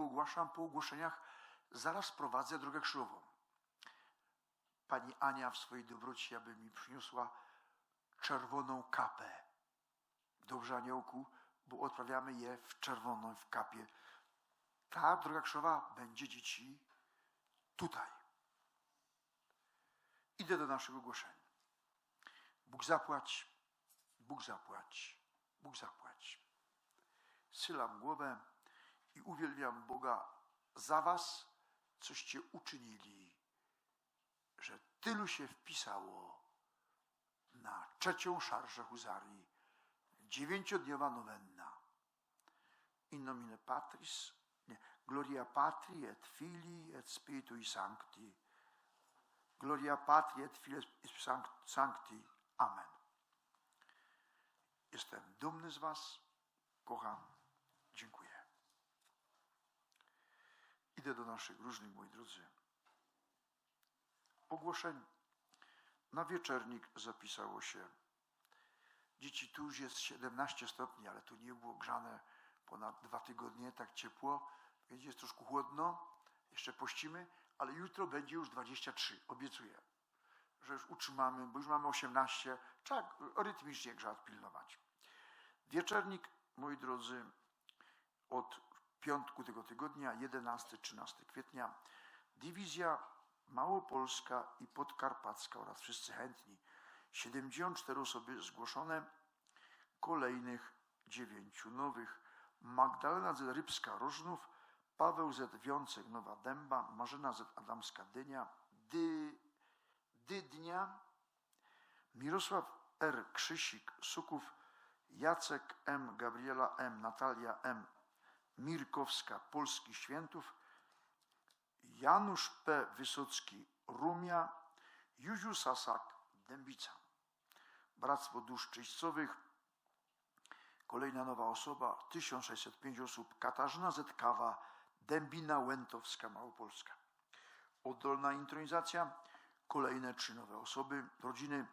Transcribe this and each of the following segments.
Dlatego ogłaszam po ogłoszeniach, zaraz prowadzę drogę krzyżową. Pani Ania w swojej dobroci, aby mi przyniosła czerwoną kapę. Dobrze, Aniołku, bo odprawiamy je w czerwoną, w kapie. Ta droga krzyżowa będzie dzieci tutaj. Idę do naszego ogłoszenia. Bóg zapłać, Bóg zapłać, Bóg zapłać. Sylam głowę i uwielbiam Boga za was, coście uczynili, że tylu się wpisało na trzecią szarżę huzarii, dziewięciodniowa nowenna. In nomine Patris, nie, Gloria Patri et Filii et Spiritui Sancti. Gloria Patri et Filii et Sancti. Amen. Jestem dumny z Was, kocham, dziękuję. Idę do naszych różnych, moi drodzy. Ogłoszeń. Na wieczernik zapisało się. Dzieci, tu już jest 17 stopni, ale tu nie było grzane ponad dwa tygodnie, tak ciepło, więc jest troszkę chłodno. Jeszcze pościmy, ale jutro będzie już 23, obiecuję że już utrzymamy, bo już mamy 18, trzeba rytmicznie grzać pilnować. Wieczernik, moi drodzy, od piątku tego tygodnia, 11-13 kwietnia, dywizja Małopolska i Podkarpacka oraz wszyscy chętni. 74 osoby zgłoszone, kolejnych 9 nowych. Magdalena Z. Rybska Rożnów, Paweł Z. Wiącek Nowa Dęba, Marzena Z. Adamska Dynia, Dy Dydnia, Mirosław R. Krzysik, Suków, Jacek M. Gabriela M. Natalia M. Mirkowska, Polski Świętów, Janusz P. Wysocki, Rumia, Juziu Sasak, Dębica. Bractwo Dusz Czyścowych, kolejna nowa osoba, 1605 osób, Katarzyna Z. Kawa, Dębina Łętowska, Małopolska. Oddolna intronizacja, kolejne trzy nowe osoby. Rodziny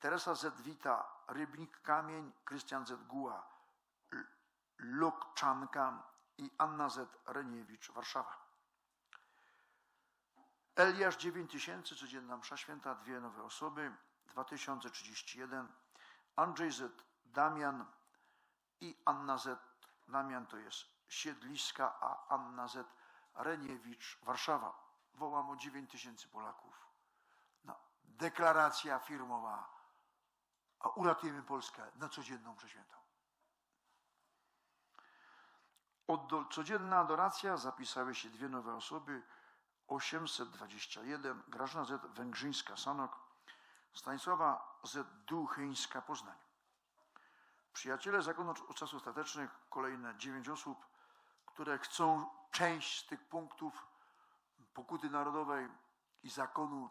Teresa Z. Wita, Rybnik Kamień, Krystian Z. Guła, Lokczanka i Anna Z. Reniewicz, Warszawa. Eliasz 9000, codzienna msza święta, dwie nowe osoby, 2031, Andrzej Z. Damian i Anna Z. Damian to jest Siedliska, a Anna Z. Reniewicz, Warszawa. Wołam o 9000 Polaków deklaracja firmowa, a uratujemy Polskę na codzienną przeświętą. Od codzienna adoracja zapisały się dwie nowe osoby, 821, Grażyna Z. Węgrzyńska-Sanok, Stanisława Z. Duchyńska Poznań. Przyjaciele zakonu czasów ostatecznych, kolejne dziewięć osób, które chcą część z tych punktów pokuty narodowej i zakonu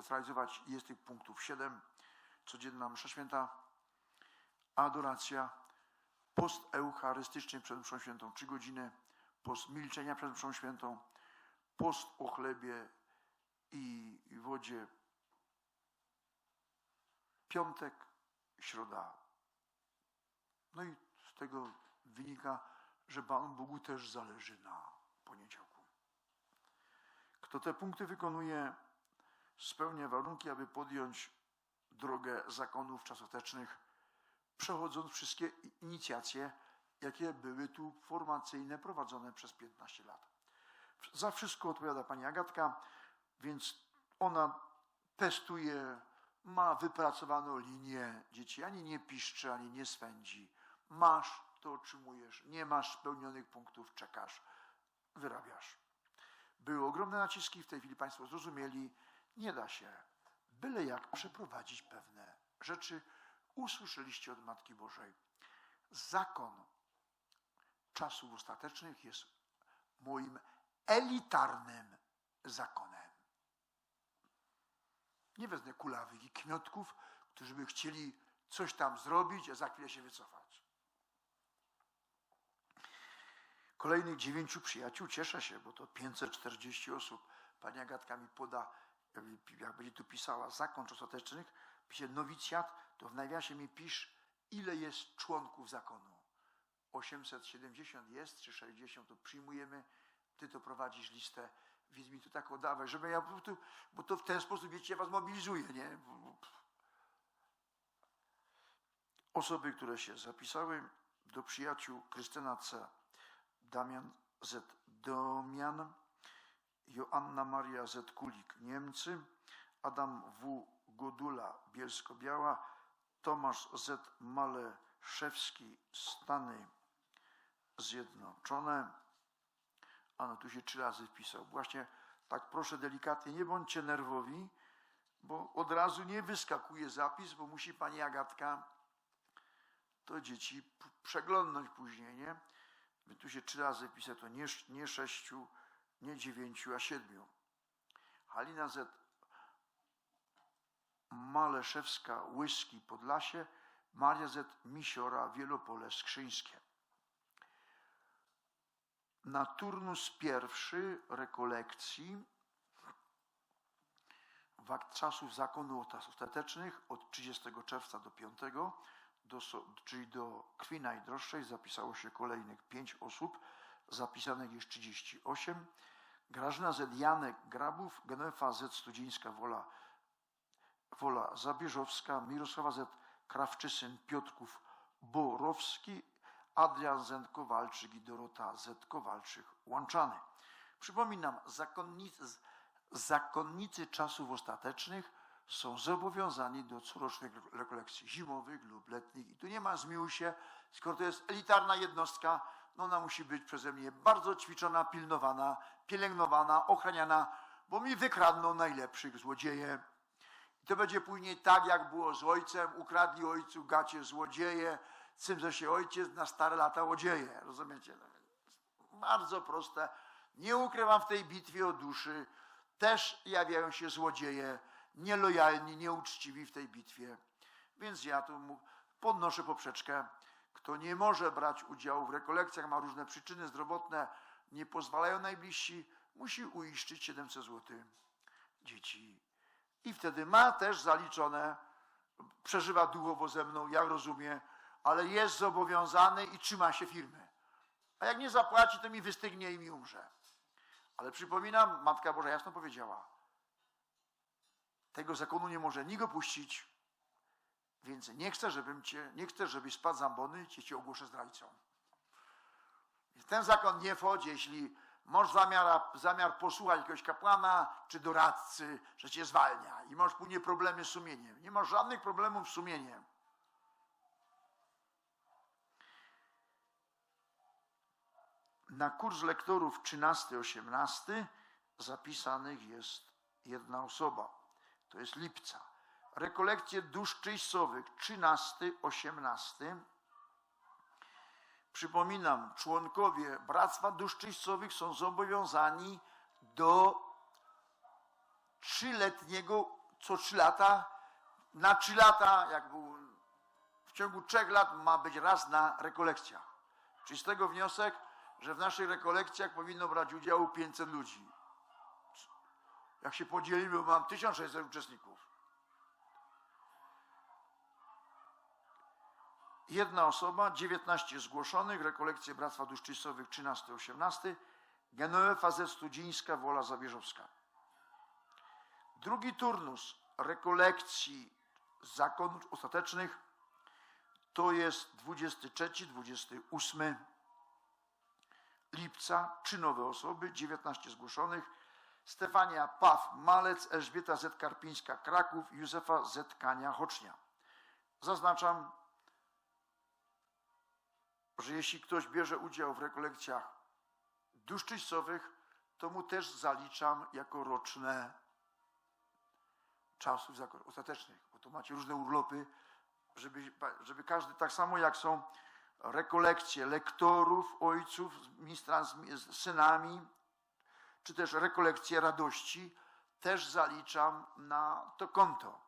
zrealizować. Jest tych punktów siedem. Codzienna msza święta, adoracja, post eucharystyczny przed mszą świętą trzy godziny, post milczenia przed mszą świętą, post o chlebie i wodzie piątek, środa. No i z tego wynika, że Panu Bogu też zależy na poniedziałku. Kto te punkty wykonuje, spełnia warunki, aby podjąć drogę zakonów czasotecznych, przechodząc wszystkie inicjacje, jakie były tu formacyjne, prowadzone przez 15 lat. Za wszystko odpowiada pani Agatka, więc ona testuje, ma wypracowaną linię dzieci, ani nie piszczy, ani nie swędzi. Masz, to otrzymujesz, nie masz spełnionych punktów, czekasz, wyrabiasz. Były ogromne naciski, w tej chwili Państwo zrozumieli, nie da się byle jak przeprowadzić pewne rzeczy. Usłyszeliście od Matki Bożej. Zakon czasów ostatecznych jest moim elitarnym zakonem. Nie wezmę kulawych i kmiotków, którzy by chcieli coś tam zrobić, a za chwilę się wycofać. Kolejnych dziewięciu przyjaciół cieszę się, bo to 540 osób. Pani Agatka mi poda, jak będzie tu pisała zakon ostatecznych, pisze nowicjat, to w nawiasie mi pisz ile jest członków zakonu. 870 jest, czy 60, to przyjmujemy, ty to prowadzisz listę, więc mi to tak oddawaj, żeby ja, bo to, w ten sposób, wiecie, was mobilizuje, nie? Osoby, które się zapisały do przyjaciół Krystyna C., Damian Z. Domian, Joanna Maria Z. Kulik, Niemcy, Adam W. Godula, Bielsko-Biała, Tomasz Z. Maleszewski, Stany Zjednoczone. A no tu się trzy razy wpisał. Właśnie tak proszę delikatnie, nie bądźcie nerwowi, bo od razu nie wyskakuje zapis, bo musi pani Agatka to dzieci przeglądnąć później, nie? My tu się trzy razy wpisał, to nie, nie sześciu, nie dziewięciu, a siedmiu. Halina Z. Maleszewska, Łyski, Podlasie, Maria Z. Misiora, Wielopole, Skrzyńskie. Na turnus pierwszy rekolekcji czasów zakonu ostatecznych od 30 czerwca do 5, do, czyli do krwi najdroższej zapisało się kolejnych 5 osób, zapisanych jest 38. Grażyna Z. Janek Grabów, Genefa Z. Studzińska Wola, Wola Zabierzowska, Mirosława Z. Krawczysyn, Piotrków Borowski, Adrian Z. Kowalczyk i Dorota Z. Kowalczyk Łączany. Przypominam, zakonnicy, zakonnicy czasów ostatecznych są zobowiązani do corocznych rekolekcji zimowych lub letnich. I tu nie ma zmiłuj się, skoro to jest elitarna jednostka, no ona musi być przeze mnie bardzo ćwiczona, pilnowana, pielęgnowana, ochraniana, bo mi wykradną najlepszych złodzieje. I to będzie później tak, jak było z ojcem, ukradli ojcu gacie złodzieje, czym się ojciec na stare lata odzieje. Rozumiecie? No Bardzo proste. Nie ukrywam w tej bitwie o duszy. Też jawiają się złodzieje, nielojalni, nieuczciwi w tej bitwie. Więc ja tu podnoszę poprzeczkę. Kto nie może brać udziału w rekolekcjach, ma różne przyczyny zdrowotne, nie pozwalają najbliżsi, musi uiszczyć 700 zł dzieci. I wtedy ma też zaliczone, przeżywa duchowo ze mną, ja rozumiem, ale jest zobowiązany i trzyma się firmy. A jak nie zapłaci, to mi wystygnie i mi umrze. Ale przypominam, Matka Boża jasno powiedziała, tego zakonu nie może nikt opuścić, więc nie chcę, żebym cię, nie chcę, żebyś spadł z ambony i cię, ogłoszę zdrajcą. Ten zakon nie wchodzi, jeśli masz zamiar, zamiar posłuchać jakiegoś kapłana czy doradcy, że cię zwalnia i masz później problemy z sumieniem. Nie masz żadnych problemów z sumieniem. Na kurs lektorów 13-18 zapisanych jest jedna osoba. To jest lipca. Rekolekcje dusz czyścowych 13-18. Przypominam, członkowie Bractwa Dusz Czyścowych są zobowiązani do trzyletniego, co trzy lata, na trzy lata, jak był, w ciągu trzech lat ma być raz na rekolekcjach. Czyli z tego wniosek, że w naszych rekolekcjach powinno brać udział 500 ludzi. Jak się podzielimy, mam 1600 uczestników. Jedna osoba, 19 zgłoszonych, rekolekcje Bractwa Dusz Czystowych 13-18, Genoefa ze Studzińska, Wola Zabierzowska. Drugi turnus rekolekcji zakonów ostatecznych to jest 23-28 lipca, trzy nowe osoby, 19 zgłoszonych, Stefania Paw, Malec, Elżbieta Z. Karpińska, Kraków, Józefa Z. Kania, Hocznia. Zaznaczam, że jeśli ktoś bierze udział w rekolekcjach dusz czyścowych, to mu też zaliczam jako roczne czasów ostatecznych, bo to macie różne urlopy, żeby, żeby każdy, tak samo jak są rekolekcje lektorów, ojców, ministra z, z synami, czy też rekolekcje radości, też zaliczam na to konto.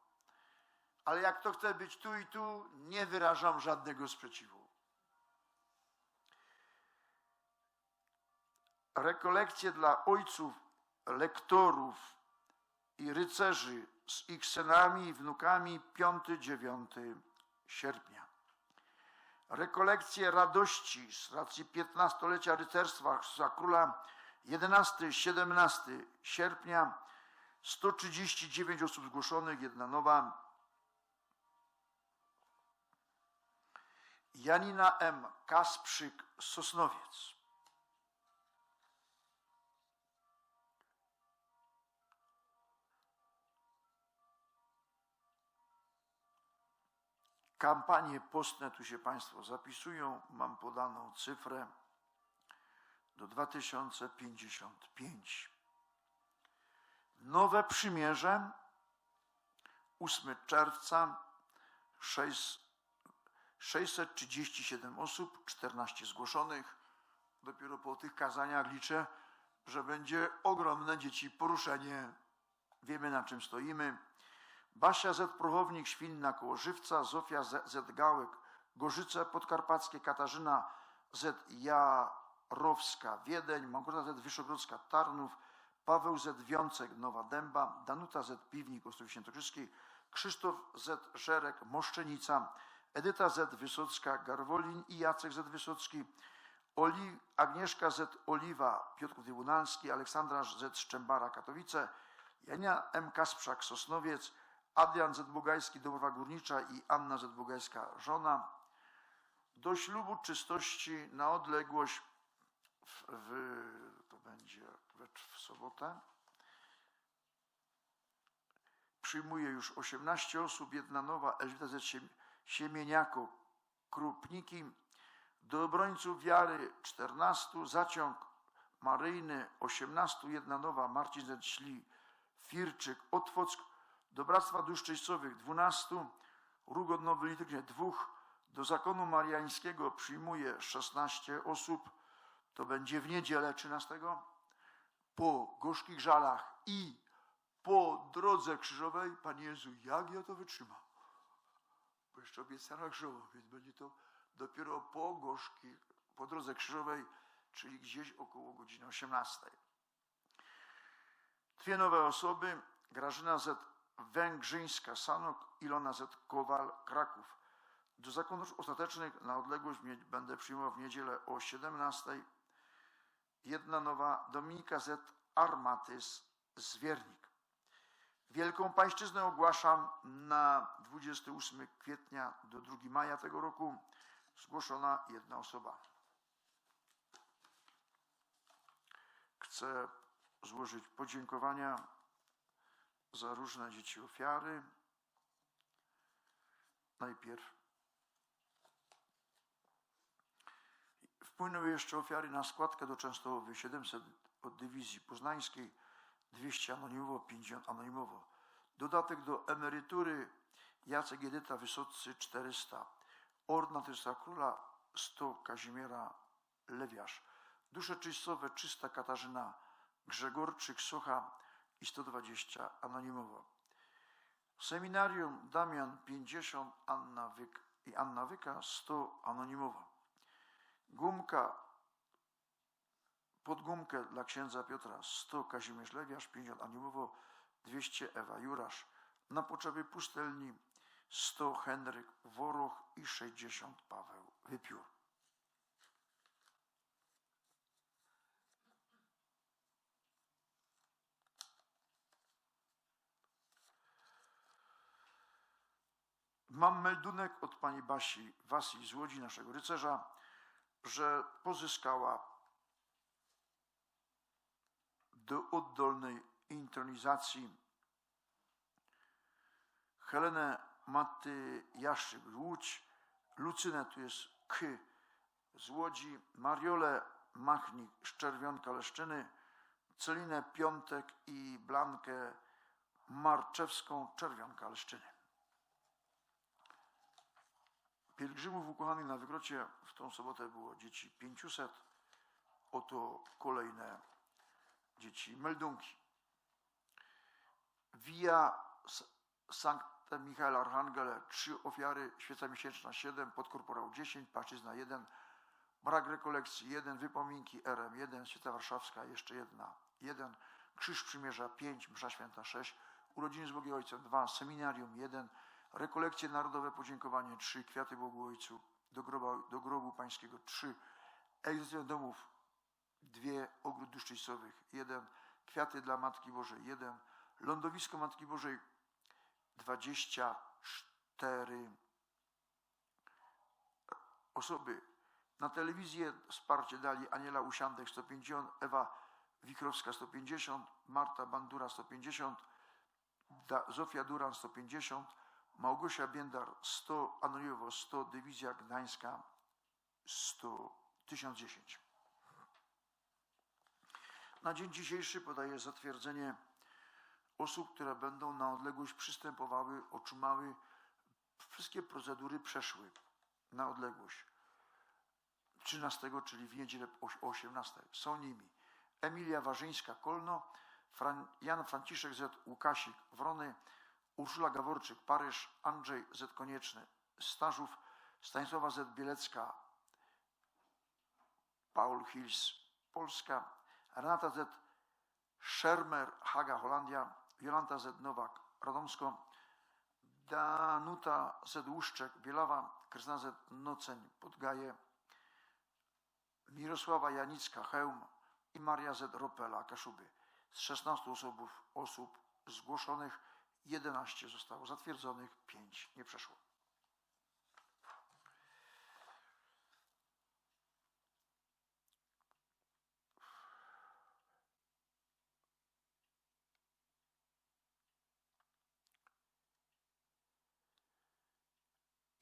Ale jak to chce być tu i tu, nie wyrażam żadnego sprzeciwu. Rekolekcje dla ojców, lektorów i rycerzy z ich synami i wnukami 5-9 sierpnia. rekolekcje radości z racji 15-lecia rycerstwa za króla 11-17 sierpnia 139 osób zgłoszonych, jedna nowa. Janina M. Kasprzyk, Sosnowiec. Kampanie postne, tu się Państwo zapisują, mam podaną cyfrę do 2055. Nowe przymierze 8 czerwca 6, 637 osób, 14 zgłoszonych. Dopiero po tych kazaniach liczę, że będzie ogromne dzieci poruszenie. Wiemy na czym stoimy. Basia Z. Prochownik, Świnna koło Żywca, Zofia Z. Z. Gałek, Gorzyce Podkarpackie, Katarzyna Z. Jarowska, Wiedeń, Małgorzata Z. Wyszogrodzka, Tarnów, Paweł Z. Wiącek, Nowa Dęba, Danuta Z. Piwnik, Ostrów Świętokrzyski, Krzysztof Z. Szerek, Moszczenica, Edyta Z. Wysocka, Garwolin i Jacek Z. Wysocki, Oli, Agnieszka Z. Oliwa, Piotr Trybunalski, Aleksandra Z. Szczębara, Katowice, Jania M. Kasprzak, Sosnowiec, Adrian Z. Bogajski, Dąbrowa Górnicza i Anna Z. Bogajska, żona. Do ślubu czystości na odległość w, w, to będzie w sobotę. Przyjmuje już 18 osób, jedna nowa, Elżbieta Z. Siemieniako, Krupniki. Do obrońców wiary 14, zaciąg maryjny 18, jedna nowa, Marcin Z. Firczyk, Otwock, do Bractwa Dusz Czyścowych 12, Rugot Nowy Liturgicznie dwóch, do Zakonu Mariańskiego przyjmuje 16 osób, to będzie w niedzielę 13, po gorzkich żalach i po drodze krzyżowej, Panie Jezu, jak ja to wytrzymam? Bo jeszcze obiecana krzyżowa, więc będzie to dopiero po gorzkich, po drodze krzyżowej, czyli gdzieś około godziny 18. Dwie nowe osoby, Grażyna Z. Węgrzyńska, Sanok, Ilona Z. Kowal, Kraków. Do zakonów ostatecznych na odległość będę przyjmował w niedzielę o 17. Jedna nowa Dominika Z. Armatys, Zwiernik. Wielką Pańszczyznę ogłaszam na 28 kwietnia do 2 maja tego roku. Zgłoszona jedna osoba. Chcę złożyć podziękowania za różne dzieci ofiary. Najpierw wpłynęły jeszcze ofiary na składkę do Częstochowy 700 od dywizji poznańskiej, 200 anonimowo, 50 anonimowo. Dodatek do emerytury Jacek Jedyta Wysoccy 400. Ordna Tysa Króla 100 Kazimiera Lewiarz. Dusze czystowe 300 Katarzyna Grzegorczyk Socha i 120 anonimowo. Seminarium Damian 50 Anna Wyk i Anna Wyka 100 anonimowo. Gumka pod gumkę dla księdza Piotra 100 Kazimierz Lewiarz, 50 anonimowo, 200 Ewa Jurasz. Na potrzeby pustelni 100 Henryk Woroch i 60 Paweł Wypiór. Mam meldunek od pani Basi Wasi z Łodzi, naszego rycerza, że pozyskała do oddolnej intronizacji Helenę Maty Jaszczyk Łódź, Lucynę, tu jest K z Łodzi, Mariolę Machnik z Czerwionka Leszczyny, Celinę Piątek i Blankę Marczewską Czerwionka Leszczyny. Pielgrzymów ukochanych na wykrocie w tą sobotę było dzieci 500. Oto kolejne dzieci meldunki. Via Sankta Michael Archangele, trzy ofiary, świeca miesięczna 7, podkorporał 10, płaszczyzna 1, brak rekolekcji 1, wypominki RM 1, świeca warszawska jeszcze jedna 1, krzyż przymierza 5, msza święta 6, urodziny z Bogiem Ojcem 2, seminarium 1, Rekolekcje Narodowe Podziękowanie 3, Kwiaty Bogu Ojcu. Do, groba, do grobu pańskiego 3, egzekucja domów 2, ogród dusz czyścowych 1, kwiaty dla Matki Bożej 1, lądowisko Matki Bożej 24 osoby. Na telewizję wsparcie dali Aniela Usiandek 150, Ewa Wikrowska 150, Marta Bandura 150, da, Zofia Duran 150, Małgosia Biendar 100, Anoniowo 100, Dywizja Gdańska 100, 1010. Na dzień dzisiejszy podaję zatwierdzenie osób, które będą na odległość przystępowały, otrzymały wszystkie procedury przeszły na odległość. 13, czyli w niedzielę o 18. Są nimi Emilia Warzyńska-Kolno, Jan Franciszek Z. Łukasik, Wrony, Urszula Gaworczyk, Paryż, Andrzej Z. Konieczny, Starzów, Stanisława Z. Bielecka, Paul Hills, Polska, Renata Z. Schermer, Haga, Holandia, Jolanta Z. Nowak, Radomsko, Danuta Z. Łuszczek, Bielawa, Krystyna Z. Noceń, Podgaje, Mirosława Janicka, Chełm i Maria Z. Ropela, Kaszuby. Z 16 osób, osób zgłoszonych 11 zostało zatwierdzonych, 5 nie przeszło.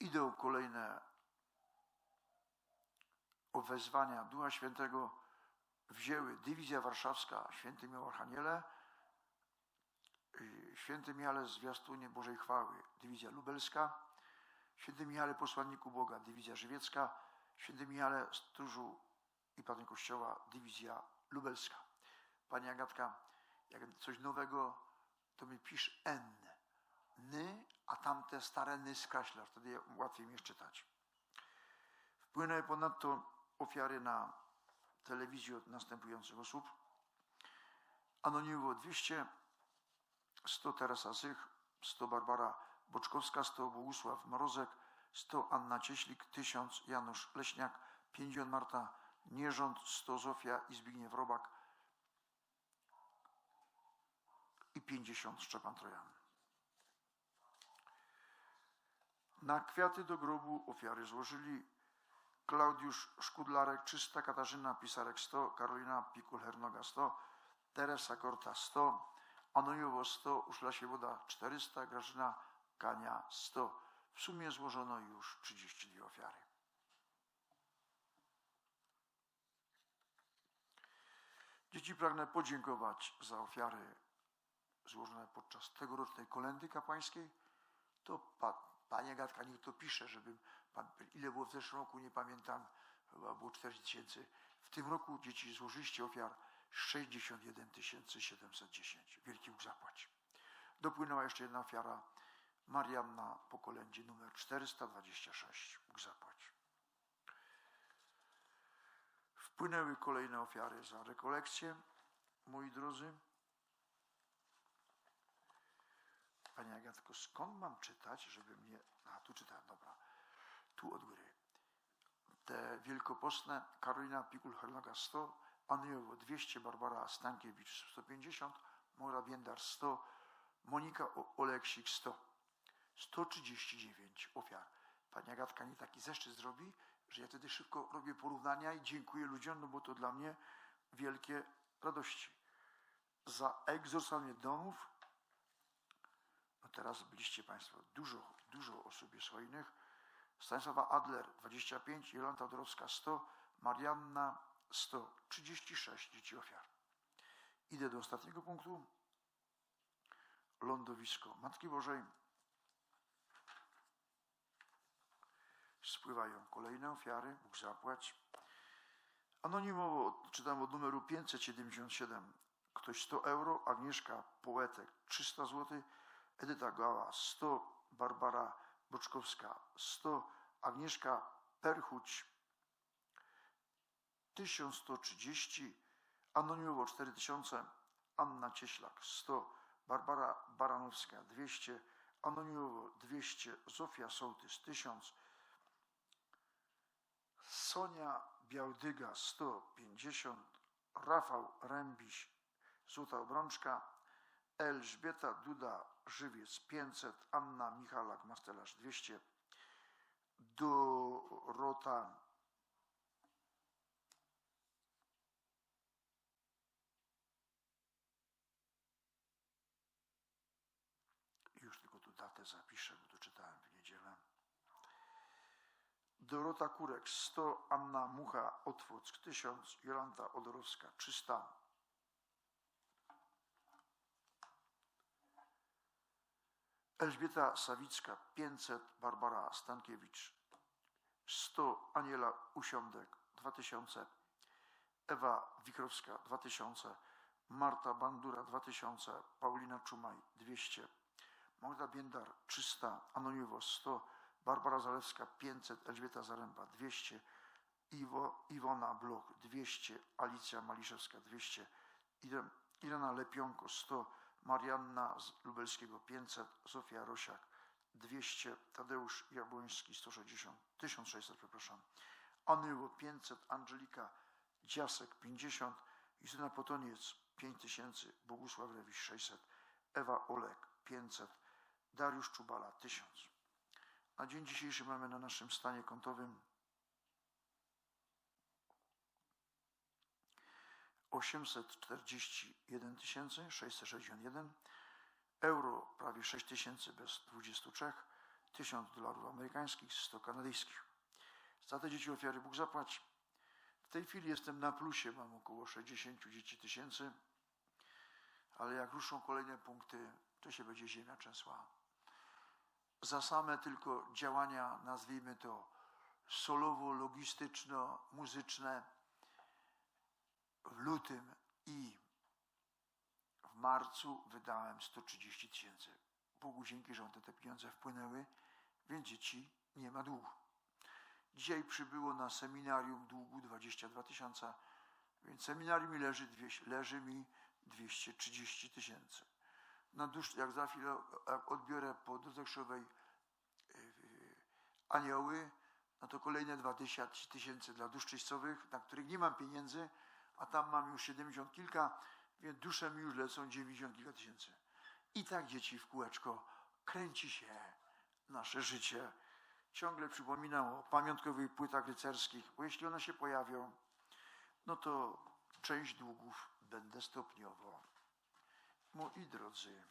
Idą kolejne wezwania Ducha Świętego wzięły Dywizja Warszawska, Święty Miał Archaniele, Święty Miale Zwiastunie Bożej Chwały, Dywizja Lubelska, Święty Miale Posłanniku Boga, Dywizja Żywiecka, Święty Miale Stróżu i Panie Kościoła, Dywizja Lubelska. Pani Agatka, jak coś nowego, to mi pisz N. Ny, a tamte stare ny skreślasz, wtedy łatwiej mi czytać. Wpłynęły ponadto ofiary na telewizji od następujących osób. Anonimowo 200, 100 Teresa Zych, 100 Barbara Boczkowska, 100 Bogusław Mrozek, 100 Anna Cieślik, 1000 Janusz Leśniak, 50 Marta Nierząd, 100 Zofia i Zbigniew Robak i 50 Szczepan Trojan. Na kwiaty do grobu ofiary złożyli Klaudiusz Szkudlarek 300, Katarzyna Pisarek 100, Karolina Pikul-Hernoga 100, Teresa Korta 100, Anoniowo 100, Uszla Siewoda 400, Grażyna Kania 100. W sumie złożono już 32 ofiary. Dzieci pragnę podziękować za ofiary złożone podczas tegorocznej kolendy kapłańskiej. To pa, Panie Gatka, niech to pisze, żebym ile było w zeszłym roku, nie pamiętam, chyba było 40 tysięcy. W tym roku dzieci złożyliście ofiar 61 710. Wielki Bóg zapłać. Dopłynęła jeszcze jedna ofiara. Marianna po kolędzie numer 426. Bóg zapłać. Wpłynęły kolejne ofiary za rekolekcję, moi drodzy. Panie Agatko, skąd mam czytać, żeby mnie... A, tu czytałem, dobra tu od góry. Te wielkopostne Karolina Pikul-Hernoga 100, Anioło 200, Barbara Stankiewicz 150, Mora Biendar 100, Monika Oleksik 100. 139 ofiar. Pani Agatka nie taki zeszczyt zrobi, że ja wtedy szybko robię porównania i dziękuję ludziom, no bo to dla mnie wielkie radości. Za egzorsowanie domów, no teraz byliście Państwo dużo, dużo osób jest hojnych, Stanisława Adler 25, Jolanta Dorowska 100, Marianna 100, 36 dzieci ofiar. Idę do ostatniego punktu. Lądowisko Matki Bożej. Spływają kolejne ofiary, Bóg zapłać. Anonimowo czytam od numeru 577. Ktoś 100 euro, Agnieszka Poetek 300 zł, Edyta Gała 100, Barbara Boczkowska 100, Agnieszka Perchuć 1130, anonimowo 4000, Anna Cieślak 100, Barbara Baranowska 200, anonimowo 200, Zofia Sołtys 1000, Sonia Białdyga 150, Rafał Rębiś Złota Obrączka, Elżbieta Duda Żywiec 500, Anna Michalak Mastelarz 200, Dorota Już tylko tu datę zapiszę, bo to czytałem w niedzielę. Dorota Kurek 100, Anna Mucha Otwock 1000, Jolanta Odorowska 300. Elżbieta Sawicka 500, Barbara Stankiewicz 100, Aniela Usiądek 2000, Ewa Wikrowska 2000, Marta Bandura 2000, Paulina Czumaj 200, Magda Biendar 300, Anonimowo 100, Barbara Zalewska 500, Elżbieta Zaręba 200, Iwo, Iwona Bloch 200, Alicja Maliszewska 200, Irem- Irena Lepionko 100, Marianna z Lubelskiego 500, Zofia Rosiak 200, Tadeusz Jabłoński 160, 1600, przepraszam, Anyło 500, Angelika Dziasek 50, Justyna Potoniec 5000, Bogusław Rewiś 600, Ewa Olek 500, Dariusz Czubala 1000. Na dzień dzisiejszy mamy na naszym stanie kontowym 841 661 euro, prawie 6 tysięcy bez 23, 1000 dolarów amerykańskich, 100 kanadyjskich. Za te dzieci ofiary Bóg zapłaci. W tej chwili jestem na plusie, mam około 60 dzieci tysięcy, ale jak ruszą kolejne punkty, to się będzie ziemia trzęsła. Za same tylko działania, nazwijmy to solowo-logistyczno-muzyczne, w lutym i w marcu wydałem 130 tysięcy. Bogu dzięki, że te pieniądze wpłynęły, więc dzieci nie ma długu. Dzisiaj przybyło na seminarium długu 22 tysiące, więc seminarium mi leży, leży mi 230 tysięcy. Na jak za chwilę jak odbiorę po drodze krzyżowej yy, anioły, no to kolejne 20 tysięcy dla dusz czyścowych, na których nie mam pieniędzy, a tam mam już 70 kilka, więc dusze mi już lecą 90 kilka tysięcy. I tak dzieci w kółeczko kręci się nasze życie. Ciągle przypominam o pamiątkowych płytach rycerskich, bo jeśli one się pojawią, no to część długów będę stopniowo. Moi drodzy,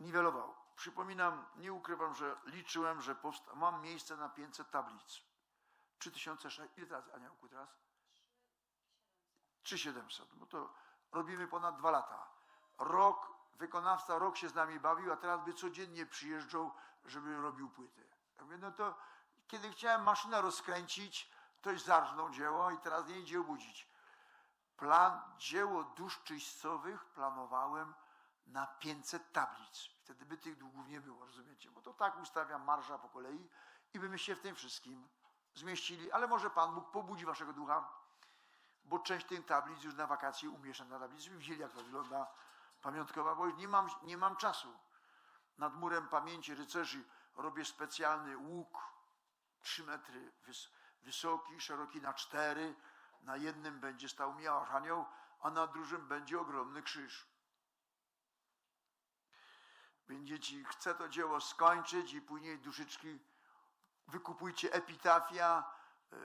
niwelował. Przypominam, nie ukrywam, że liczyłem, że powsta- mam miejsce na 500 tablic. 3006, ile teraz, Aniołku, teraz? 3700, bo to robimy ponad dwa lata. Rok, wykonawca rok się z nami bawił, a teraz by codziennie przyjeżdżał, żeby robił płyty. Ja mówię, no to kiedy chciałem maszynę rozkręcić, ktoś zarżnął dzieło i teraz nie idzie obudzić. Plan, dzieło dusz czyścowych planowałem na 500 tablic. Wtedy by tych długów nie było, rozumiecie? Bo to tak ustawiam marża po kolei i byśmy się w tym wszystkim zmieścili. Ale może Pan Bóg pobudzi waszego ducha, bo część tych tablic już na wakacje umieszczam na tablicy. Żebyśmy widzieli, jak to wygląda pamiątkowa, bo już nie mam, nie mam czasu. Nad murem pamięci rycerzy robię specjalny łuk 3 metry wys, wysoki, szeroki na 4. Na jednym będzie stał miał anioł, a na drugim będzie ogromny krzyż. Więc dzieci, chcę to dzieło skończyć i później duszyczki wykupujcie epitafia, e,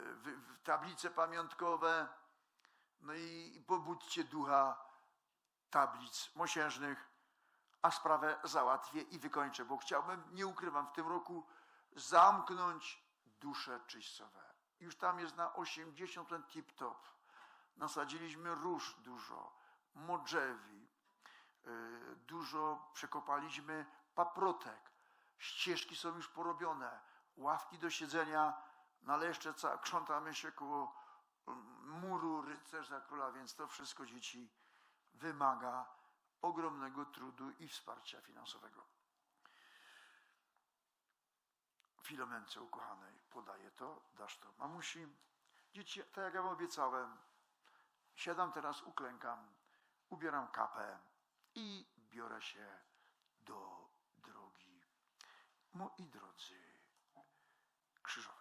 tablice pamiątkowe, no i pobudźcie ducha tablic mosiężnych, a sprawę załatwię i wykończę, bo chciałbym, nie ukrywam, w tym roku zamknąć dusze czyścowe. Już tam jest na 80% tip-top. Nasadziliśmy róż dużo, modrzewi, yy, dużo przekopaliśmy paprotek. Ścieżki są już porobione, ławki do siedzenia, no ale jeszcze krzątamy się koło muru rycerza króla, więc to wszystko dzieci wymaga ogromnego trudu i wsparcia finansowego. Filomence ukochanej podaję to, dasz to mamusi. Dzieci, tak jak ja wam obiecałem, siadam teraz, uklękam, ubieram kapę i biorę się do drogi. Moi drodzy, krzyżowej.